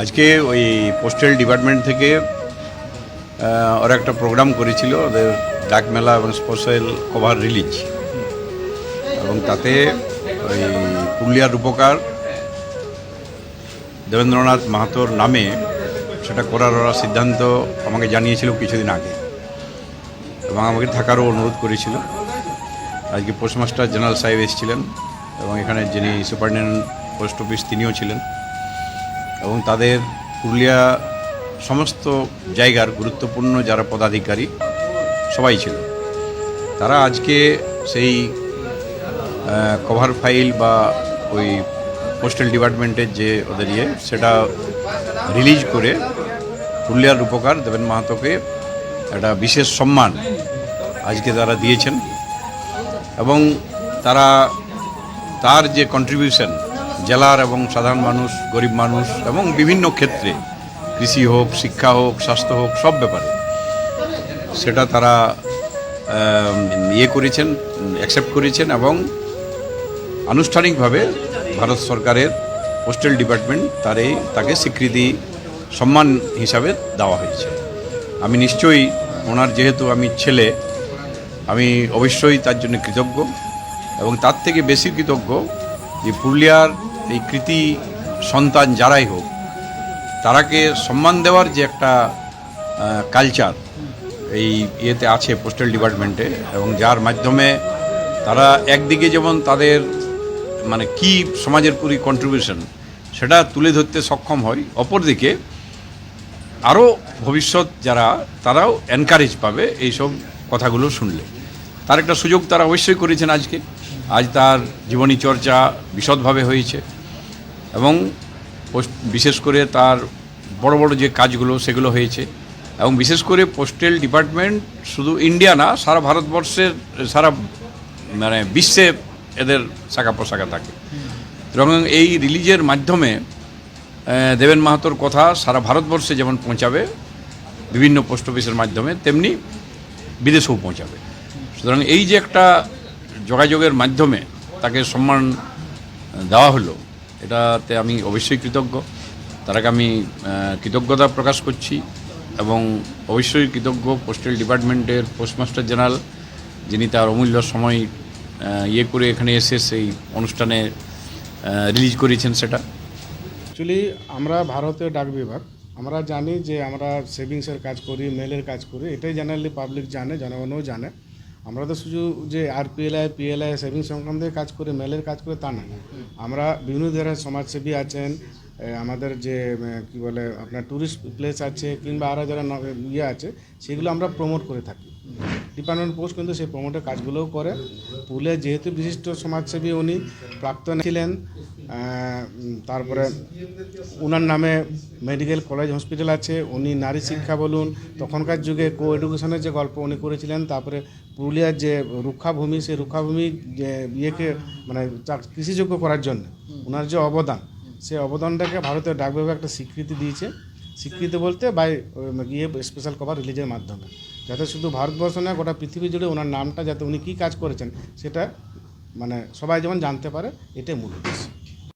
আজকে ওই postal department থেকে ওরা একটা প্রোগ্রাম করেছিল ওদের ডাক মেলা এবং স্পেশাল কভার রিলিজ এবং তাতে ওই পুরুলিয়ার রূপকার দেবেন্দ্রনাথ মাহাতোর নামে সেটা করার ওরা সিদ্ধান্ত আমাকে জানিয়েছিল কিছুদিন আগে। এবং আমাকে থাকারও অনুরোধ করেছিল। আজকে পোস্টমাস্টার জেনারেল সাহেব এসেছিলেন এবং এখানে যিনি সুপারিনটেন্ডেন্ট পোস্ট অফিস তিনিও ছিলেন। এবং তাদের পুরুলিয়া সমস্ত জায়গার গুরুত্বপূর্ণ যারা পদাধিকারী, সবাই ছিল তারা আজকে সেই কভার ফাইল বা ওই পোস্টাল ডিপার্টমেন্টের যে ওদের ইয়ে সেটা রিলিজ করে পুরুলিয়ার রূপকার দেবেন মাহাতোকে একটা বিশেষ সম্মান আজকে তারা দিয়েছেন। এবং তারা, তার যে কন্ট্রিবিউশন জেলার এবং সাধারণ মানুষ, গরিব মানুষ এবং বিভিন্ন ক্ষেত্রে, কৃষি হোক, শিক্ষা হোক, স্বাস্থ্য হোক, সব ব্যাপারে। সেটা তারা ইয়ে করেছেন অ্যাকসেপ্ট করেছেন এবং আনুষ্ঠানিকভাবে ভারত সরকারের পোস্টাল ডিপার্টমেন্ট তার এই, তাকে স্বীকৃতি, সম্মান হিসাবে দেওয়া হয়েছে। আমি নিশ্চয়ই ওনার যেহেতু আমি ছেলে, আমি অবশ্যই তার জন্য কৃতজ্ঞ এবং তার থেকে বেশি কৃতজ্ঞ যে পুরুলিয়ার এই কৃতি সন্তান যারাই হোক, তারাকে সম্মান দেওয়ার যে একটা কালচার এই ইয়েতে আছে পোস্টাল ডিপার্টমেন্টে এবং যার মাধ্যমে তারা একদিকে যেমন তাদের মানে কি সমাজের পুরি কন্ট্রিবিউশন সেটা তুলে ধরতে সক্ষম হয়, অপরদিকে আরও ভবিষ্যৎ যারা, তারাও এনকারেজ পাবে এইসব কথাগুলো শুনলে। তার একটা সুযোগ তারা অবশ্যই করেছেন আজকে। আজ তার জীবনী চর্চা বিশদভাবে হয়েছে এবং বিশেষ করে তার বড় বড় যে কাজগুলো সেগুলো হয়েছে এবং বিশেষ করে পোস্টেল ডিপার্টমেন্ট শুধু ইন্ডিয়া না, সারা ভারতবর্ষের, সারা মানে বিশ্বে এদের শাখা পোশাখা থাকে। এবং এই রিলিজের মাধ্যমে দেবেন মাহাতোর কথা সারা ভারতবর্ষে যেমন পৌঁছাবে, বিভিন্ন পোস্ট অফিসের মাধ্যমে, তেমনি বিদেশেও পৌঁছাবে। সুতরাং এই যে একটা যোগাযোগের মাধ্যমে তাকে সম্মান দেওয়া হলো, এটাতে আমি অবশ্যই কৃতজ্ঞ। তারাকে আমি কৃতজ্ঞতা প্রকাশ করছি এবং অবশ্যই কৃতজ্ঞ পোস্টাল ডিপার্টমেন্টের পোস্টমাস্টার জেনারেল, যিনি তার অমূল্য সময় ইয়ে করে এখানে এসে সেই অনুষ্ঠানে রিলিজ করেছেন সেটা। অ্যাকচুয়ালি আমরা ভারতীয় ডাক বিভাগ, আমরা জানি যে আমরা সেভিংসের কাজ করি, মেলের কাজ করি, এটাই জেনারেলি পাবলিক জানে, জনগণও জানে। আমরা তো শুধু যে আর পিএলআই পিএলআই সেভিংস সংক্রান্তে কাজ করে মেলের কাজ করে, তা না আমরা বিভিন্ন ধরনের সমাজসেবী আছেন আমাদের যে কি বলে, আপনার ট্যুরিস্ট প্লেস আছে, কিংবা আরও যারা ইয়ে আছে, সেগুলো আমরা প্রমোট করে থাকি। ডিপার্টমেন্ট পোস্ট কিন্তু সেই প্রমোটের কাজগুলোও করে পুলে যেহেতু বিশিষ্ট সমাজসেবী উনি, প্রাক্তন ছিলেন তারপরে ওনার নামে মেডিকেল কলেজ হসপিটাল আছে, উনি নারী শিক্ষা বলুন, তখনকার যুগে কো এডুকেশনের যে গল্প উনি করেছিলেন, তারপরে পুরুলিয়ার যে রুক্ষাভূমি, সেই রুক্ষাভূমি যে ইয়েকে মানে কৃষিযোগ্য করার জন্য ওনার যে অবদান, সেই অবদানটাকে ভারতীয় ডাক বিভাগ একটা স্বীকৃতি দিয়েছে। স্বীকৃতি বলতে বাই গিয়ে স্পেশাল কভার রিলিজের মাধ্যমে। যাতে শুধু ভারতবর্ষ না, গোটা পৃথিবী জুড়ে ওনার নামটা যাতে উনি কী কাজ করেছেন, সেটা মানে সবাই যেমন জানতে পারে, এটাই মূল উদ্দেশ্য।